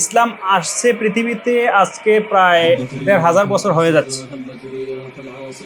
ইসলাম আসছে পৃথিবীতে আজকে প্রায় দেড় হাজার বছর হয়ে যাচ্ছে।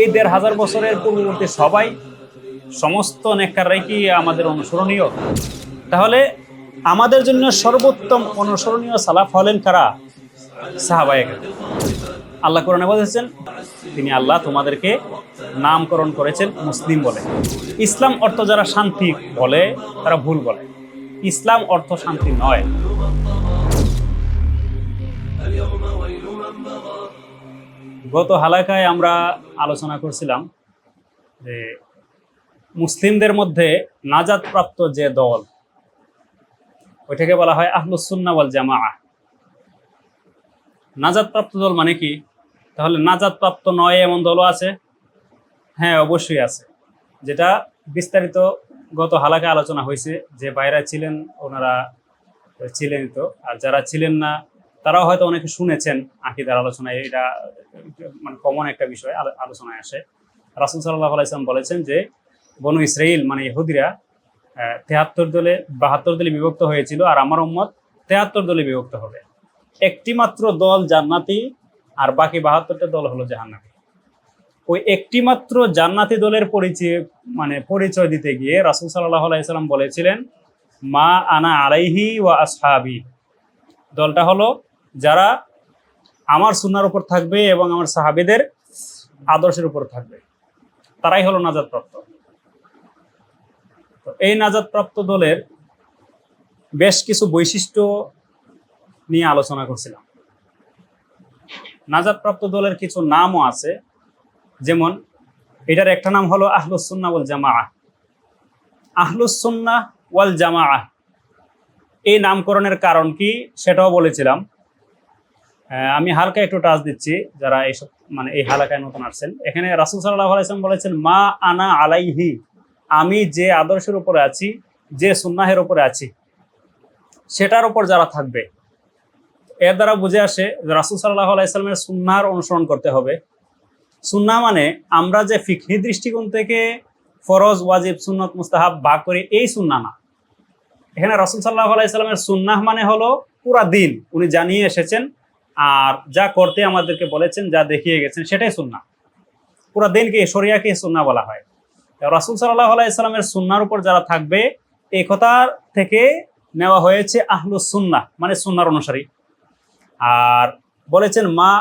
এই দেড় হাজার বছরের পূর্ববর্তী সবাই সমস্ত নেককাররাই কি আমাদের অনুসরণীয়? তাহলে আমাদের জন্য সর্বোত্তম অনুসরণীয় সালাফ হলেন কারা? সাহাবায়ে কেরাম। আল্লাহ কোরআনে বলেছেন, তিনি আল্লাহ তোমাদেরকে নামকরণ করেছেন মুসলিম বলে। ইসলাম অর্থ যারা শান্তি বলে, তারা ভুল বলে। ইসলাম অর্থ শান্তি নয়। গত হালাকায় আমরা আলোচনা করছিলাম যে মুসলিমদের মধ্যে নাজাদপ্রাপ্ত যে দল, ওইটাকে বলা হয় আহলুসুন্না ওয়াল জামা নাজাদপ্রাপ্ত দল মানে কি? তাহলে নাজাদপ্রাপ্ত নয় এমন দলও আছে? হ্যাঁ অবশ্যই আছে। যেটা বিস্তারিত গত হালাকে আলোচনা হয়েছে যে বাইরা ছিলেন, ওনারা ছিলেন তো। আর যারা ছিলেন না, তারাও হয়তো অনেকে শুনেছেন আকিদার আলোচনায়। এটা মানে কমন একটা বিষয় আলো- আলোচনায় আসে। রাসুল সাল্লাহ আলাইসলাম বলেছেন যে, বনু ইসরাইল মানে ইহুদিরা তেহাত্তর দলে, বাহাত্তর দলে বিভক্ত হয়েছিল আর আমার উম্মত তেহাত্তর দলে বিভক্ত হবে। একটি মাত্র দল জান্নাতি আর বাকি বাহাত্তরটা দল হলো জাহান্নাতি। ওই একটি মাত্র জান্নাতি দলের পরিচয় মানে পরিচয় দিতে গিয়ে রাসুল সাল্লাহ আলাইসাল্লাম বলেছিলেন, মা আনা আলাইহি ওয়া আসহাবি। দলটা হলো যারা আমার সুনার উপর থাকবে এবং আমার সাহাবিদের আদর্শের উপর থাকবে। তারাই হলো নাজাদপ্রাপ্ত। তো এই নাজাদপ্রাপ্ত দলের বেশ কিছু বৈশিষ্ট্য নিয়ে আলোচনা করছিলাম। নাজাদপ্রাপ্ত দলের কিছু নামও আছে, যেমন এটার একটা নাম হলো আহলুসুন্না ওয়াল জামা আহলুসুন্না ওয়াল জামা এই নামকরণের কারণ কি সেটাও বলেছিলাম। আমি হালকা একটু টাচ দিচ্ছি যারা এইসব মানে এই হালাকায় নতুন আসছেন। এখানে রাসুল সাল্লাহ আলাইসলাম বলেছেন, মা আনা আলাইহি, আমি যে আদর্শের উপরে আছি, যে সুন্নাহের উপরে আছি, সেটার উপর যারা থাকবে, এর দ্বারা বুঝে আসে যে রাসুল সাল্লাহ আলাইসলামের সুন্নার অনুসরণ করতে হবে। সুন্না মানে আমরা যে ফিকহি দৃষ্টিকোণ থেকে ফরজ, ওয়াজিব, সুন্নত, মুস্তাহাব ভাগ করি, এই সুন্না না। এখানে রসুল সাল্লাহ আলাইসাল্লামের সুন্নাহ মানে হলো পুরা দিন, উনি জানিয়ে এসেছেন আর যা করতে আমাদেরকে বলেছেন, যা দেখিয়ে গেছেন, সেটাই সুন্না পুরা দিনকে শরিয়াকে সুন্না বলা হয়। রাসুল সাল্লাহ আলাইসাল্লামের সুন্নার উপর যারা থাকবে, এই কথার থেকে নেওয়া হয়েছে আহলু সুন্না মানে সুন্নার অনুসারী। আর বলেছেন, মা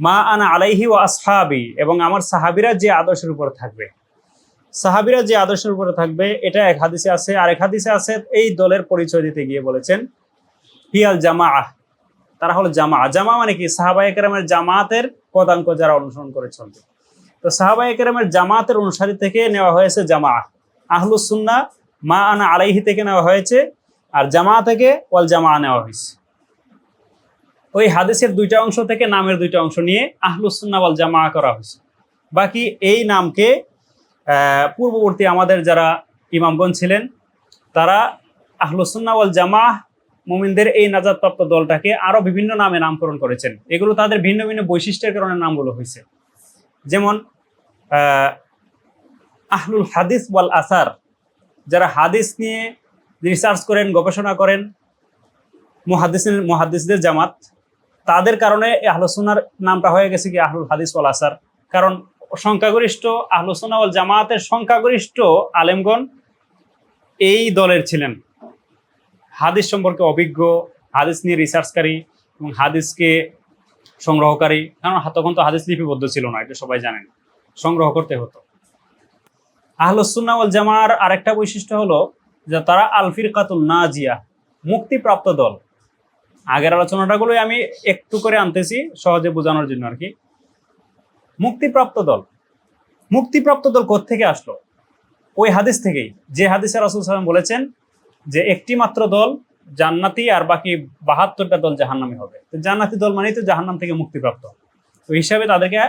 মা আনা আলাইহি ও আসহাবি, এবং আমার সাহাবিরা যে আদর্শের উপর থাকবে। সাহাবিরা যে আদর্শের উপরে থাকবে, এটা এক হাদিসে আছে আর এক হাদিসে আছে, এই দলের পরিচয় দিতে গিয়ে বলেছেন, হিয়াল জামা তারা হলো জামা। জামা মানে কি? সাহাবাই কেরামের জামাতের পদাঙ্ক যারা অনুসরণ করে চলবে। তো সাহাবাই কেরামের জামাতের অনুসারী থেকে নেওয়া হয়েছে জামা। আহলুস সুন্না মা আনা আলাইহি থেকে নেওয়া হয়েছে, আর জামা থেকে ওয়াল জামা নেওয়া হয়েছে। ওই হাদিসের দুইটা অংশ থেকে নামের দুইটা অংশ নিয়ে আহলুস সুন্না ওয়াল জামা করা হয়েছে। বাকি এই নামকে পূর্ববর্তী আমাদের যারা ইমামগণ ছিলেন, তারা আহলুসুন্না ওয়াল জামাহ মুমিনদের এই নাজাদপ্রাপ্ত দলটাকে আরও বিভিন্ন নামে নামকরণ করেছেন। এগুলো তাদের ভিন্ন ভিন্ন বৈশিষ্ট্যের কারণে নামগুলো হয়েছে। যেমন আহলুল হাদিস ওয়াল আসার, যারা হাদিস নিয়ে রিসার্চ করেন, গবেষণা করেন মহাদিস মহাদিসদের জামাত, তাদের কারণে এই আহলুসুন্নার নামটা হয়ে গেছে কি আহলুল হাদিস ওয়াল আসার। কারণ সংখ্যাগরিষ্ঠ আহলুসুন্না ওয়াল জামাতের সংখ্যাগরিষ্ঠ আলেমগণ এই দলের ছিলেন। হাদিস সম্পর্কে অভিজ্ঞ, হাদিস নিয়ে রিসার্চকারী এবং হাদিসকে সংগ্রহকারী। কারণ তখন তো হাদিস লিপিবদ্ধ ছিল না, এটা সবাই জানেন। সংগ্রহ করতে হতো। আহলুসুন্না ওয়াল জামার আরেকটা বৈশিষ্ট্য হলো যে তারা আলফির কাতুল না জিয়া মুক্তিপ্রাপ্ত দল। আগের আলোচনাটাগুলোই আমি একটু করে আনতেছি, সহজে বোঝানোর জন্য আর কি। মুক্তিপ্রাপ্ত দল। মুক্তিপ্রাপ্ত দল থেকে আসলো? ওই হাদিস থেকেই। যে হাদিসে রাসুল সাল্লাম বলেছেন যে একটি মাত্র দল জান্নাতি আর বাকি বাহাত্তরটা দল জাহান্নামি হবে। তো জান্নাতি দল মানেই তো জাহান্নাম থেকে মুক্তিপ্রাপ্ত। তো হিসাবে তাদেরকে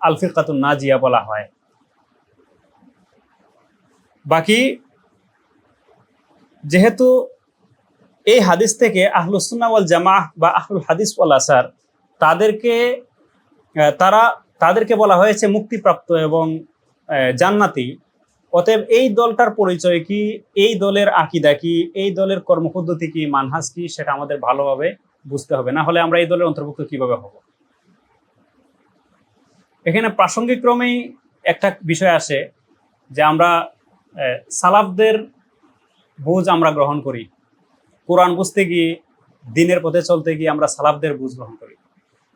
আলফির কাতুন নাজিয়া বলা হয়। বাকি যেহেতু এই হাদিস থেকে আহলুসুন্না ওয়াল জামাহ বা আহলুল হাদিস ওয়াল আসার তাদেরকে তারা, তাদেরকে বলা হয়েছে মুক্তিপ্রাপ্ত এবং জান্নাতি। অতএব এই দলটার পরিচয় কি? এই দলের আকিদা কি? এই দলের কর্মপদ্ধতি কি? মানহাস কি? সেটা আমাদের ভালোভাবে বুঝতে হবে। না হলে আমরা এই দলের অন্তর্ভুক্ত কীভাবে হব? এখানে প্রাসঙ্গিক ক্রমেই একটা বিষয় আসে যে আমরা সালাফদের বুঝ আমরা গ্রহণ করি। কোরআন বুঝতে গিয়ে, দিনের পথে চলতে গিয়ে আমরা সালাফদের বুঝ গ্রহণ করি।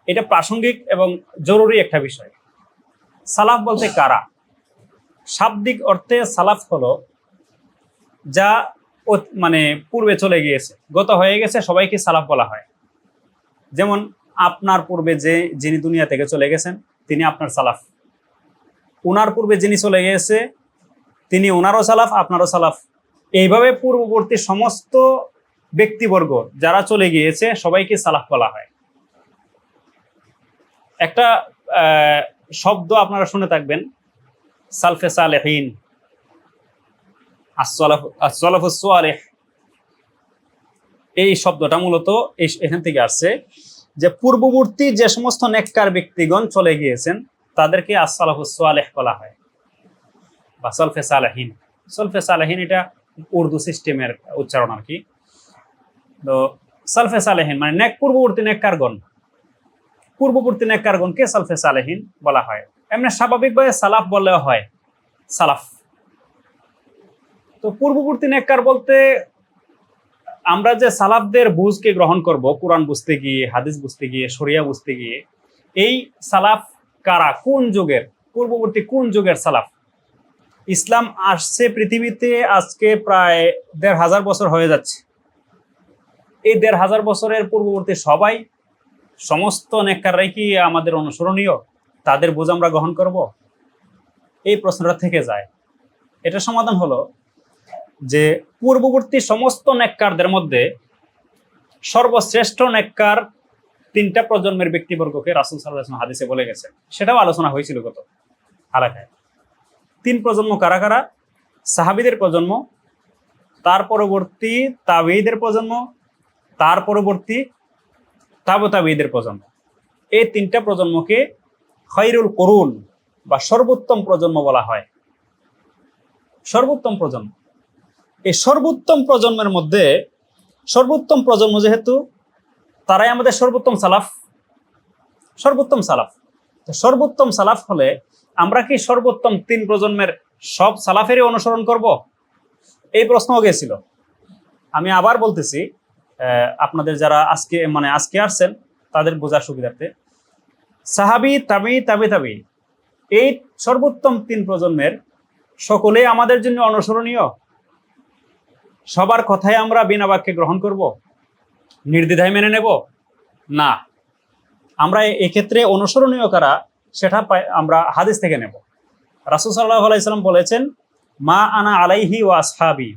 এটা প্রাসঙ্গিক এবং জরুরি একটা বিষয়। সালাফ বলতে কারা? শাব্দিক অর্থে সালাফ হলো, যা মানে পূর্বে চলে গিয়েছে। গত হয়ে গেছে, সবাইকে সালাফ বলা হয়। যেমন আপনার পূর্বে যে, যিনি দুনিয়া থেকে চলে গেছেন, তিনি আপনার সালাফ। উনার পূর্বে যিনি চলে গিয়েছে, তিনি ওনারও সালাফ, আপনারও সালাফ। এইভাবে পূর্ববর্তী সমস্ত ব্যক্তিবর্গ যারা চলে গিয়েছে, সবাইকে সালাফ বলা হয়। একটা শব্দ আপনারা শুনে থাকবেন। সালফে সালেহীন। এই শব্দটা মূলত এখান থেকে আসছে যে পূর্ববর্তী যে সমস্ত নেককার ব্যক্তিগণ চলে গিয়েছেন, তাদেরকে আসসালাফুস বলা হয় বা সলফে সালেহীন। সলফে সালেহীন এটা উর্দু সিস্টেমের উচ্চারণ আর কি। তো সলফে সালেহীন মানে নেক, পূর্ববর্তী নেককারগণ। পূর্ববর্তী নেককারগণকে সালফে সালেহীন বলা হয়। এমনি স্বাভাবিকভাবে সালাফ বললেও হয়, সালাফ। তো পূর্ববর্তী নেককার বলতে আমরা যে সালাফদের বুঝকে গ্রহণ করব, কোরআন বুঝতে গিয়ে, হাদিস বুঝতে গিয়ে, শরিয়া বুঝতে গিয়ে, এই সালাফ কারা, কোন যুগের, পূর্ববর্তী কোন যুগের সালাফ? ইসলাম আসছে পৃথিবীতে আজকে প্রায় দেড় হাজার বছর হয়ে যাচ্ছে। এই দেড় হাজার বছরের পূর্ববর্তী সবাই, সমস্ত নেককাররাই কি আমাদের অনুসরণীয়? তাদের বোঝ আমরা গ্রহণ করব? এই প্রশ্নটা থেকে যায়। এটা সমাধান হলো যে পূর্ববর্তী সমস্ত নেককারদের মধ্যে সর্বশ্রেষ্ঠ নেককার তিনটা প্রজন্মের ব্যক্তিবর্গকে রাসুল সাল্লাহ হাদিসে বলে গেছে। সেটাও আলোচনা হয়েছিল গত আলাকায়। তিন প্রজন্ম কারা কারা? সাহাবিদের প্রজন্ম, তার পরবর্তী তাবেইদের প্রজন্ম, তার পরবর্তী তাবতাবিদের প্রজন্ম। এই তিনটা প্রজন্মকে খৈরুল করুন বা সর্বোত্তম প্রজন্ম বলা হয়। সর্বোত্তম প্রজন্ম। এই সর্বোত্তম প্রজন্মের মধ্যে সর্বোত্তম প্রজন্ম যেহেতু, তারাই আমাদের সর্বোত্তম সালাফ। সর্বোত্তম সালাফ। তো সর্বোত্তম সালাফ হলে আমরা কি সর্বোত্তম তিন প্রজন্মের সব সালাফেরই অনুসরণ করব? এই প্রশ্নও গেছিল। আমি আবার বলতেছি আপনাদের যারা আজকে মানে আজকে আসছেন, তাদের বোঝার সুবিধার্থে। সাহাবি, তাবি তাবি তাবি। এই সর্বোত্তম তিন প্রজন্মের সকলেই আমাদের জন্য অনুসরণীয়। সবার কথাই আমরা বিনা বাক্যে গ্রহণ করব? নির্দ্বিধায় মেনে নেব? না। আমরা এক্ষেত্রে অনুসরণীয় কারা, সেটা আমরা হাদিস থেকে নেব। রাসুল সাল্লাহ আলাইসাল্লাম বলেছেন, মা আনা আলাইহি ও আসহাবি।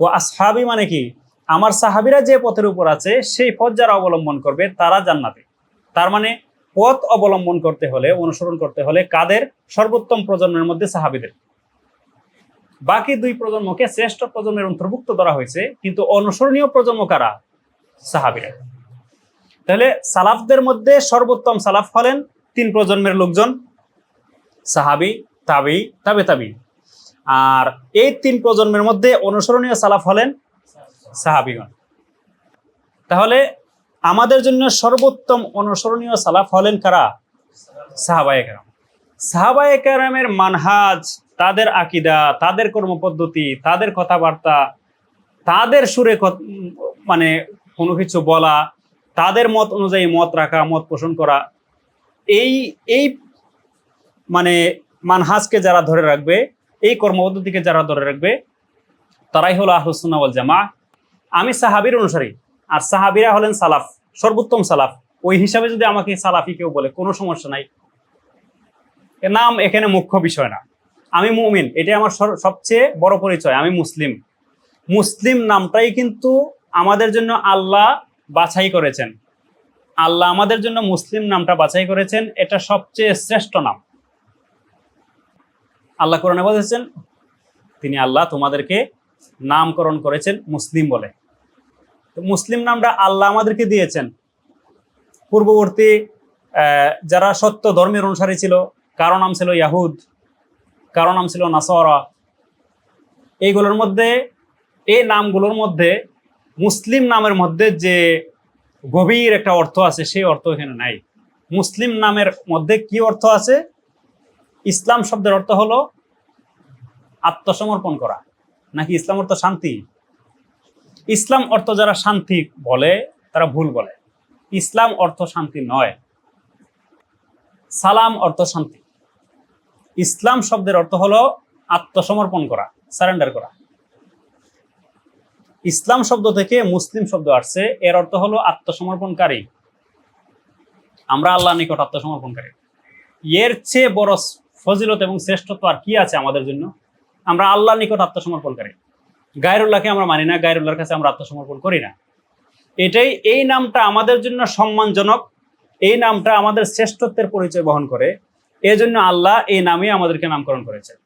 ও আসহাবি মানে কি? আমার সাহাবিরা যে পথের উপর আছে, সেই পথ যারা অবলম্বন করবে, তারা জান্নাতে। তার মানে পথ অবলম্বন করতে হলে, অনুসরণ করতে হলে কাদের? সর্বোত্তম প্রজন্মের মধ্যে সাহাবিদের। বাকি দুই প্রজন্মকে শ্রেষ্ঠ প্রজন্মের অন্তর্ভুক্ত ধরা হয়েছে, কিন্তু অনুসরণীয় প্রজন্ম কারা? সাহাবিরা। তাহলে সালাফদের মধ্যে সর্বোত্তম সালাফ হলেন তিন প্রজন্মের লোকজন, সাহাবি, তাবি, তাবে তাবি আর এই তিন প্রজন্মের মধ্যে অনুসরণীয় সালাফ হলেন সাহাবিগণ। তাহলে আমাদের জন্য সর্বোত্তম অনুসরণীয় সালাফ হলেন কারা? সাহাবায়ে কেরাম। সাহাবায়ে কেরামের মানহাজ, তাদের আকিদা, তাদের কর্মপদ্ধতি, তাদের কথাবার্তা, তাদের সুরে মানে কোনো কিছু বলা, তাদের মত অনুযায়ী মত রাখা, মত পোষণ করা, এই এই মানে মানহাজকে যারা ধরে রাখবে, এই কর্মপদ্ধতিকে যারা ধরে রাখবে, তারাই হলো আহলুসুন্নাহ ওয়াল জামা আমি সাহাবির অনুসারী। আর সাহাবিরা হলেন সালাফ, সর্বোত্তম সালাফ। ওই হিসাবে যদি আমাকে সালাফি কেউ বলে, কোনো সমস্যা নাই। নাম এখানে মুখ্য বিষয় না। আমি মুমিন এটা আমার সবচেয়ে বড় পরিচয়, আমি মুসলিম। মুসলিম নামটাই কিন্তু আমাদের জন্য আল্লাহ বাছাই করেছেন। আল্লাহ আমাদের জন্য মুসলিম নামটা বাছাই করেছেন, এটা সবচেয়ে শ্রেষ্ঠ নাম। আল্লাহ কোরআনে বলেছেন, তিনি আল্লাহ তোমাদেরকে নামকরণ করেছেন মুসলিম বলে। তো মুসলিম নামটা আল্লাহ আমাদেরকে দিয়েছেন। পূর্ববর্তী যারা সত্য ধর্মের অনুসারী ছিল, কারও নাম ছিল ইয়াহুদ, কারও নাম ছিল নাসরা। এইগুলোর মধ্যে, এই নামগুলোর মধ্যে, মুসলিম নামের মধ্যে যে গভীর একটা অর্থ আছে, সেই অর্থ এখানে নাই। মুসলিম নামের মধ্যে কি অর্থ আছে? ইসলাম শব্দের অর্থ হলো আত্মসমর্পণ করা। নাকি ইসলাম অর্থ শান্তি? ইসলাম অর্থ যারা শান্তি বলে, তারা ভুল বলে। ইসলাম অর্থ শান্তি নয়। সালাম অর্থ শান্তি। ইসলাম শব্দের অর্থ হলো আত্মসমর্পণ করা, সারেন্ডার করা। ইসলাম শব্দ থেকে মুসলিম শব্দ আসছে, এর অর্থ হলো আত্মসমর্পণকারী। আমরা আল্লাহ নিকট আত্মসমর্পণকারী। এর চেয়ে বড় ফজিলত এবং শ্রেষ্ঠত্ব আর কি আছে আমাদের জন্য? আমরা আল্লাহ নিকট আত্মসমর্পণকারী। গায়রুল্লাহকে আমরা মানি না, গায়রুল্লাহর কাছে আমরা আত্মসমর্পণ করি না। এটাই, এই নামটা আমাদের জন্য সম্মানজনক, এই নামটা আমাদের শ্রেষ্ঠত্বের পরিচয় বহন করে। এজন্য আল্লাহ এই নামে আমাদেরকে নামকরণ করেছে